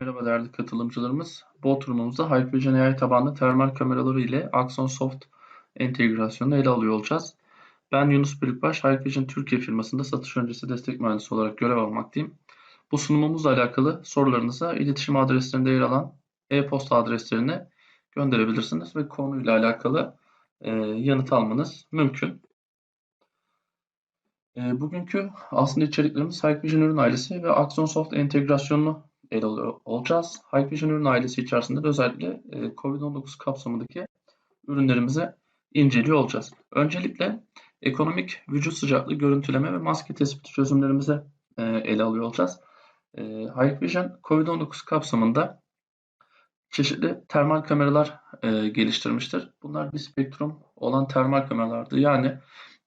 Merhaba değerli katılımcılarımız. Bu oturumumuzda Hikvision AI tabanlı termal kameraları ile Axon Soft entegrasyonunu ele alıyor olacağız. Ben Yunus Bölükbaş, Hikvision Türkiye firmasında satış öncesi destek mühendisi olarak görev almaktayım. Bu sunumumuzla alakalı sorularınızı iletişim adreslerinde yer alan e-posta adreslerine gönderebilirsiniz ve konuyla alakalı e, yanıt almanız mümkün. E, bugünkü aslında içeriklerimiz Hikvision ürün ailesi ve Axon Soft entegrasyonunu ele olacağız. Hikvision ürün ailesi içerisinde de özellikle e, COVID-19 kapsamındaki ürünlerimizi inceliyor olacağız. Öncelikle ekonomik vücut sıcaklığı görüntüleme ve maske tespiti çözümlerimizi e, ele alıyor olacağız. E, Hikvision COVID-19 kapsamında çeşitli termal kameralar geliştirmiştir. Bunlar bir spektrum olan termal kameralardı. Yani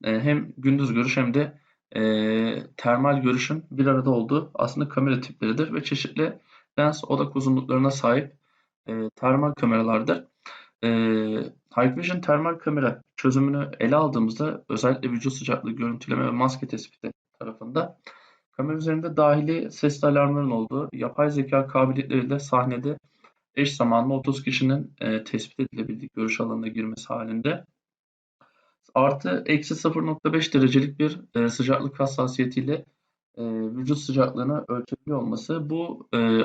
hem gündüz görüş hem de e, termal görüşün bir arada olduğu aslında kamera tipleridir ve çeşitli lens odak uzunluklarına sahip e, termal kameralardır. E, Hikvision termal kamera çözümünü ele aldığımızda özellikle vücut sıcaklığı görüntüleme ve maske tespiti tarafında kamera üzerinde dahili sesli alarmların olduğu yapay zeka kabiliyetleriyle sahnede eş zamanlı 30 kişinin e, tespit edilebildiği görüş alanına girmesi halinde artı eksi 0.5 derecelik bir e, sıcaklık hassasiyetiyle e, vücut sıcaklığını ölçebiliyor olması bu e,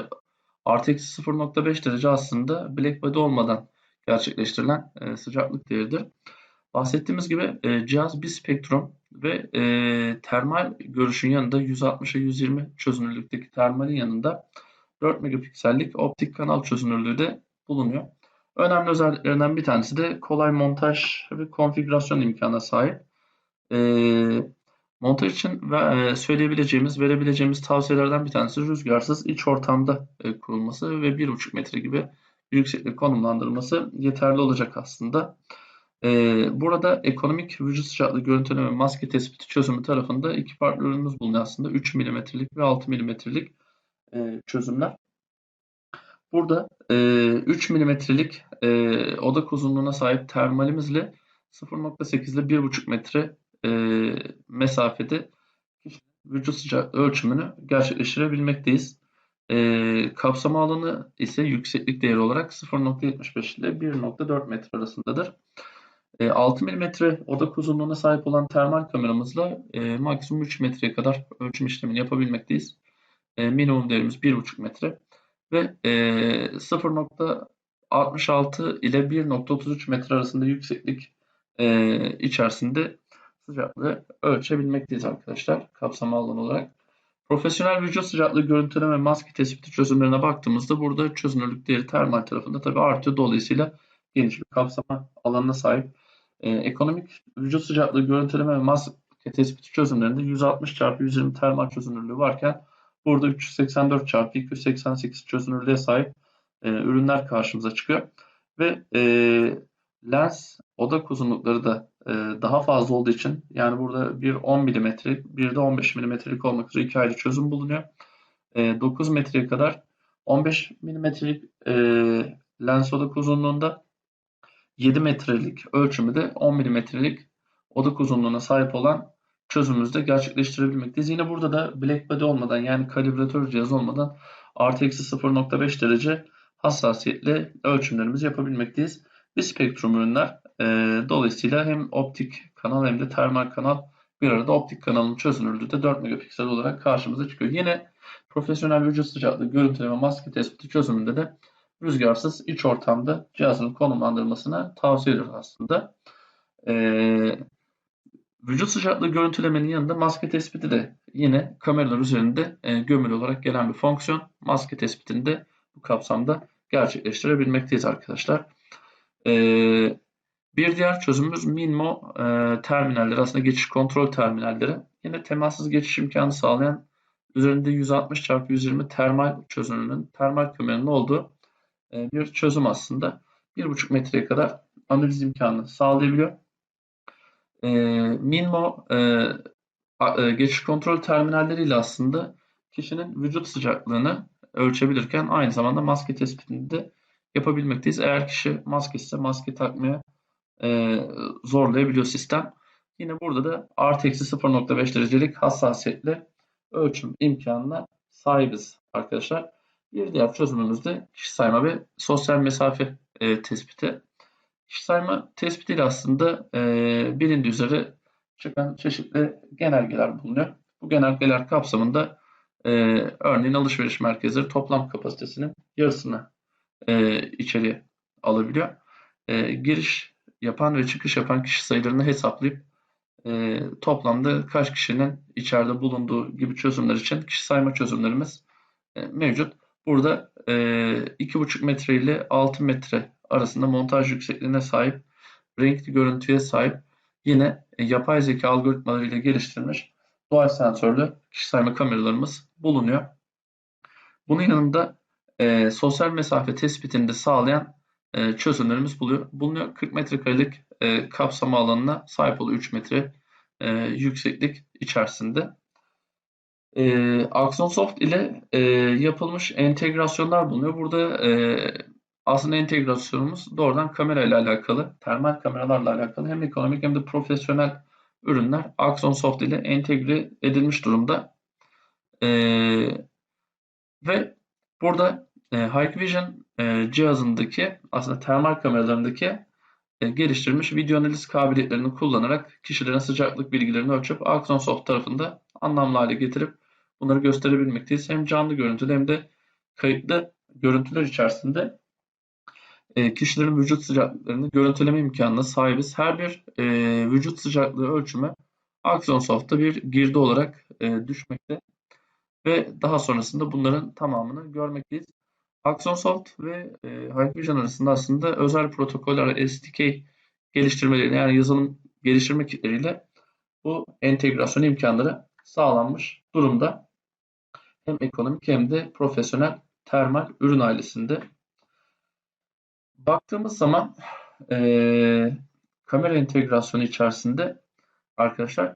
artı eksi 0.5 derece aslında black body olmadan gerçekleştirilen e, sıcaklık değeridir. Bahsettiğimiz gibi e, cihaz bir spektrum ve e, termal görüşün yanında 160'a 120 çözünürlükteki termalin yanında 4 megapiksellik optik kanal çözünürlüğü de bulunuyor. Önemli özelliklerinden bir tanesi de kolay montaj ve konfigürasyon imkanına sahip. E, montaj için ve, e, söyleyebileceğimiz, verebileceğimiz tavsiyelerden bir tanesi rüzgarsız iç ortamda e, kurulması ve 1,5 metre gibi yükseklik konumlandırılması yeterli olacak aslında. E, burada ekonomik vücut sıcaklığı görüntüleme maske tespiti çözümü tarafında iki farklı ürünümüz bulunuyor aslında. 3 milimetrelik ve 6 milimetrelik e, çözümler. Burada e, 3 milimetrelik e, odak uzunluğuna sahip termalimizle 0.8 ile 1.5 metre e, mesafede vücut sıcaklığı ölçümünü gerçekleştirebilmekteyiz. E, kapsama alanı ise yükseklik değeri olarak 0.75 ile 1.4 metre arasındadır. E, 6 mm odak uzunluğuna sahip olan termal kameramızla e, maksimum 3 metreye kadar ölçüm işlemini yapabilmekteyiz. E, minimum değerimiz 1.5 metre ve e, 0.66 ile 1.33 metre arasında yükseklik e, içerisinde sıcaklığı ölçebilmekteyiz arkadaşlar kapsama alanı olarak. Profesyonel vücut sıcaklığı görüntüleme maske tespiti çözümlerine baktığımızda burada çözünürlük değeri termal tarafında tabi artıyor. Dolayısıyla geniş bir kapsama alanına sahip. Ee, ekonomik vücut sıcaklığı görüntüleme ve maske tespiti çözümlerinde 160 x 120 termal çözünürlüğü varken Burada 384 çarpı 288 çözünürlüğe sahip e, ürünler karşımıza çıkıyor. Ve e, lens odak uzunlukları da e, daha fazla olduğu için yani burada bir 10 milimetrelik bir de 15 milimetrelik olmak üzere iki ayrı çözüm bulunuyor. E, 9 metreye kadar 15 milimetrelik e, lens odak uzunluğunda 7 metrelik ölçümü de 10 milimetrelik odak uzunluğuna sahip olan çözümümüzde gerçekleştirebilmekteyiz. Yine burada da black body olmadan yani kalibratör cihaz olmadan artı eksi 0.5 derece hassasiyetle ölçümlerimizi yapabilmekteyiz. Bir spektrum ürünler e, dolayısıyla hem optik kanal hem de termal kanal bir arada optik kanalın çözünürlüğü de 4 megapiksel olarak karşımıza çıkıyor. Yine profesyonel vücut sıcaklığı görüntüleme maske tespiti çözümünde de rüzgarsız iç ortamda cihazın konumlandırmasına tavsiye ediyoruz aslında. Ee, Vücut sıcaklığı görüntülemenin yanında maske tespiti de yine kameralar üzerinde e, gömülü olarak gelen bir fonksiyon. Maske tespitini de bu kapsamda gerçekleştirebilmekteyiz arkadaşlar. E, bir diğer çözümümüz Minmo e, terminalleri aslında geçiş kontrol terminalleri. Yine temassız geçiş imkanı sağlayan üzerinde 160 x 120 termal çözünürlüğünün termal kameranın olduğu e, bir çözüm aslında. 1,5 metreye kadar analiz imkanı sağlayabiliyor. E, Minmo e, geçiş kontrol terminalleriyle aslında kişinin vücut sıcaklığını ölçebilirken aynı zamanda maske tespitini de yapabilmekteyiz. Eğer kişi maske ise maske takmaya e, zorlayabiliyor sistem. Yine burada da artı eksi 0.5 derecelik hassasiyetle ölçüm imkanına sahibiz arkadaşlar. Bir diğer çözümümüz de kişi sayma ve sosyal mesafe e, tespiti. Kişi sayma tespitiyle aslında e, bilindiği üzere çıkan çeşitli genelgeler bulunuyor. Bu genelgeler kapsamında e, örneğin alışveriş merkezleri toplam kapasitesinin yarısını e, içeriye alabiliyor. E, giriş yapan ve çıkış yapan kişi sayılarını hesaplayıp e, toplamda kaç kişinin içeride bulunduğu gibi çözümler için kişi sayma çözümlerimiz e, mevcut. Burada e, 2,5 metre ile 6 metre arasında montaj yüksekliğine sahip, renkli görüntüye sahip yine e, yapay zeka algoritmalarıyla geliştirilmiş doğal sensörlü kişi sayma kameralarımız bulunuyor. Bunun yanında e, sosyal mesafe tespitini de sağlayan e, çözümlerimiz buluyor. Bulunuyor 40 metrekarelik e, kapsama alanına sahip oluyor 3 metre e, yükseklik içerisinde. E, Axonsoft ile e, yapılmış entegrasyonlar bulunuyor. Burada e, aslında entegrasyonumuz doğrudan kamera ile alakalı, termal kameralarla alakalı hem ekonomik hem de profesyonel ürünler Axonsoft ile entegre edilmiş durumda. E, ve burada e, Hikvision e, cihazındaki aslında termal kameralarındaki e, geliştirilmiş video analiz kabiliyetlerini kullanarak kişilerin sıcaklık bilgilerini ölçüp Axonsoft tarafında anlamlı hale getirip bunları gösterebilmekteyiz. Hem canlı görüntüde hem de kayıtlı görüntüler içerisinde e, kişilerin vücut sıcaklıklarını görüntüleme imkanına sahibiz. Her bir e, vücut sıcaklığı ölçümü Axonsoft'ta bir girdi olarak e, düşmekte ve daha sonrasında bunların tamamını görmekteyiz. Axonsoft ve e, Hikvision arasında aslında özel protokoller SDK geliştirmeleri yani yazılım geliştirme kitleriyle bu entegrasyon imkanları sağlanmış durumda. Hem ekonomik hem de profesyonel termal ürün ailesinde. Baktığımız zaman e, kamera entegrasyonu içerisinde arkadaşlar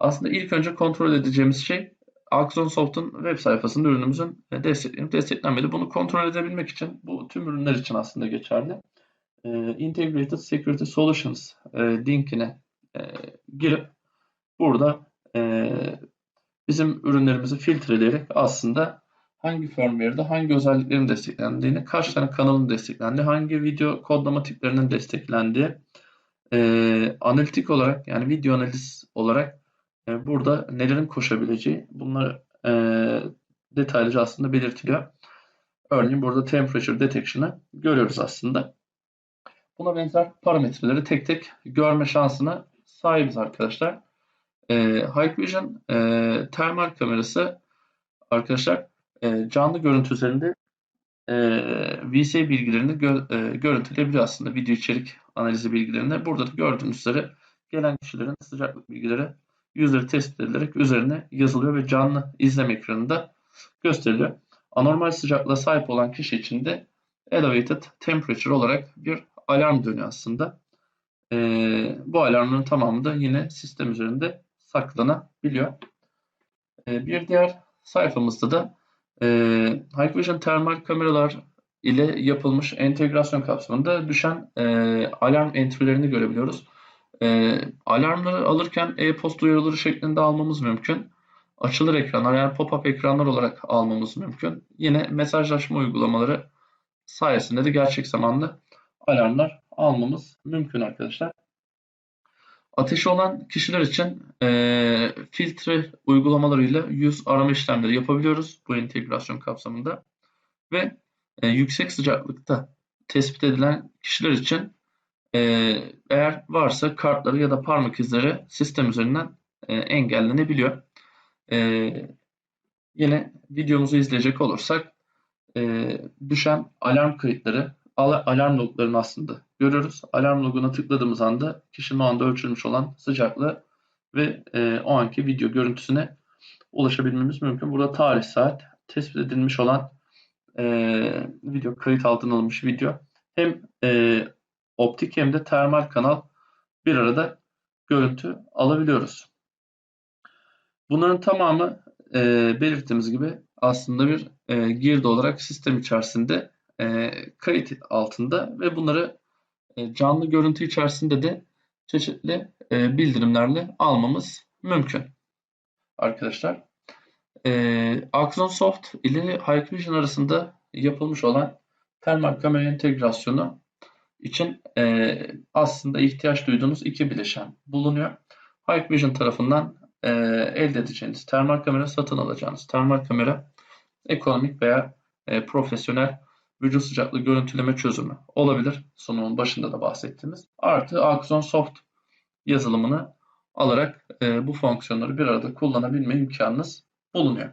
aslında ilk önce kontrol edeceğimiz şey Axon Soft'un web sayfasında ürünümüzün desteklenip desteklenmedi. Bunu kontrol edebilmek için bu tüm ürünler için aslında geçerli. E, Integrated Security Solutions e, linkine e, girip burada e, bizim ürünlerimizi filtreleyerek aslında hangi firmware'de hangi özelliklerin desteklendiğini, kaç tane kanalın desteklendiği, hangi video kodlama tiplerinin desteklendiği, e, analitik olarak yani video analiz olarak e, burada nelerin koşabileceği bunlar e, detaylıca aslında belirtiliyor. Örneğin burada temperature detection'ı görüyoruz aslında. Buna benzer parametreleri tek tek görme şansına sahibiz arkadaşlar. E, Hikvision e, termal kamerası arkadaşlar e, canlı görüntü üzerinde e, VC bilgilerini gö e, görüntüleyebiliyor aslında video içerik analizi bilgilerini. Burada da gördüğünüz üzere gelen kişilerin sıcaklık bilgileri yüzleri tespit edilerek üzerine yazılıyor ve canlı izleme ekranında gösteriliyor. Anormal sıcaklığa sahip olan kişi için de elevated temperature olarak bir alarm dönüyor aslında. Ee, bu alarmların tamamı da yine sistem üzerinde saklanabiliyor. Ee, bir diğer sayfamızda da e, Hikvision termal kameralar ile yapılmış entegrasyon kapsamında düşen e, alarm entry'lerini görebiliyoruz. E, alarmları alırken e-posta uyarıları şeklinde almamız mümkün. Açılır ekranlar yani pop-up ekranlar olarak almamız mümkün. Yine mesajlaşma uygulamaları sayesinde de gerçek zamanlı alarmlar almamız mümkün arkadaşlar. Ateşi olan kişiler için e, filtre uygulamalarıyla yüz arama işlemleri yapabiliyoruz bu entegrasyon kapsamında. Ve e, yüksek sıcaklıkta tespit edilen kişiler için ee, eğer varsa kartları ya da parmak izleri sistem üzerinden e, engellenebiliyor. Ee, yine videomuzu izleyecek olursak e, düşen alarm kayıtları, alarm loglarını aslında görüyoruz. Alarm loguna tıkladığımız anda kişinin o anda ölçülmüş olan sıcaklığı ve e, o anki video görüntüsüne ulaşabilmemiz mümkün. Burada tarih saat tespit edilmiş olan e, video kayıt altına alınmış video hem e, optik hem de termal kanal bir arada görüntü alabiliyoruz. Bunların tamamı e, belirttiğimiz gibi aslında bir e, girdi olarak sistem içerisinde e, kayıt altında ve bunları canlı görüntü içerisinde de çeşitli e, bildirimlerle almamız mümkün. Arkadaşlar e, Axon Soft ile Hikvision arasında yapılmış olan termal kamera entegrasyonu için e, aslında ihtiyaç duyduğunuz iki bileşen bulunuyor. Hikvision tarafından e, elde edeceğiniz termal kamera, satın alacağınız termal kamera ekonomik veya e, profesyonel vücut sıcaklığı görüntüleme çözümü olabilir. Sunumun başında da bahsettiğimiz. Artı Axon Soft yazılımını alarak e, bu fonksiyonları bir arada kullanabilme imkanınız bulunuyor.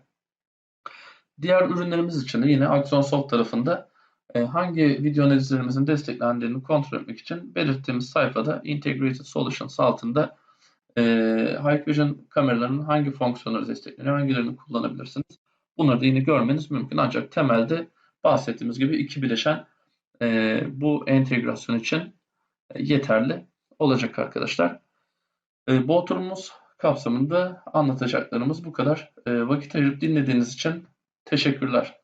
Diğer ürünlerimiz için de yine Axon Soft tarafında e, hangi video analizlerimizin desteklendiğini kontrol etmek için belirttiğimiz sayfada Integrated Solutions altında e, Hikvision kameralarının hangi fonksiyonları destekleniyor, hangilerini kullanabilirsiniz. Bunları da yine görmeniz mümkün. Ancak temelde bahsettiğimiz gibi iki bileşen e, bu entegrasyon için yeterli olacak arkadaşlar. E, bu oturumumuz kapsamında anlatacaklarımız bu kadar. E, vakit ayırıp dinlediğiniz için teşekkürler.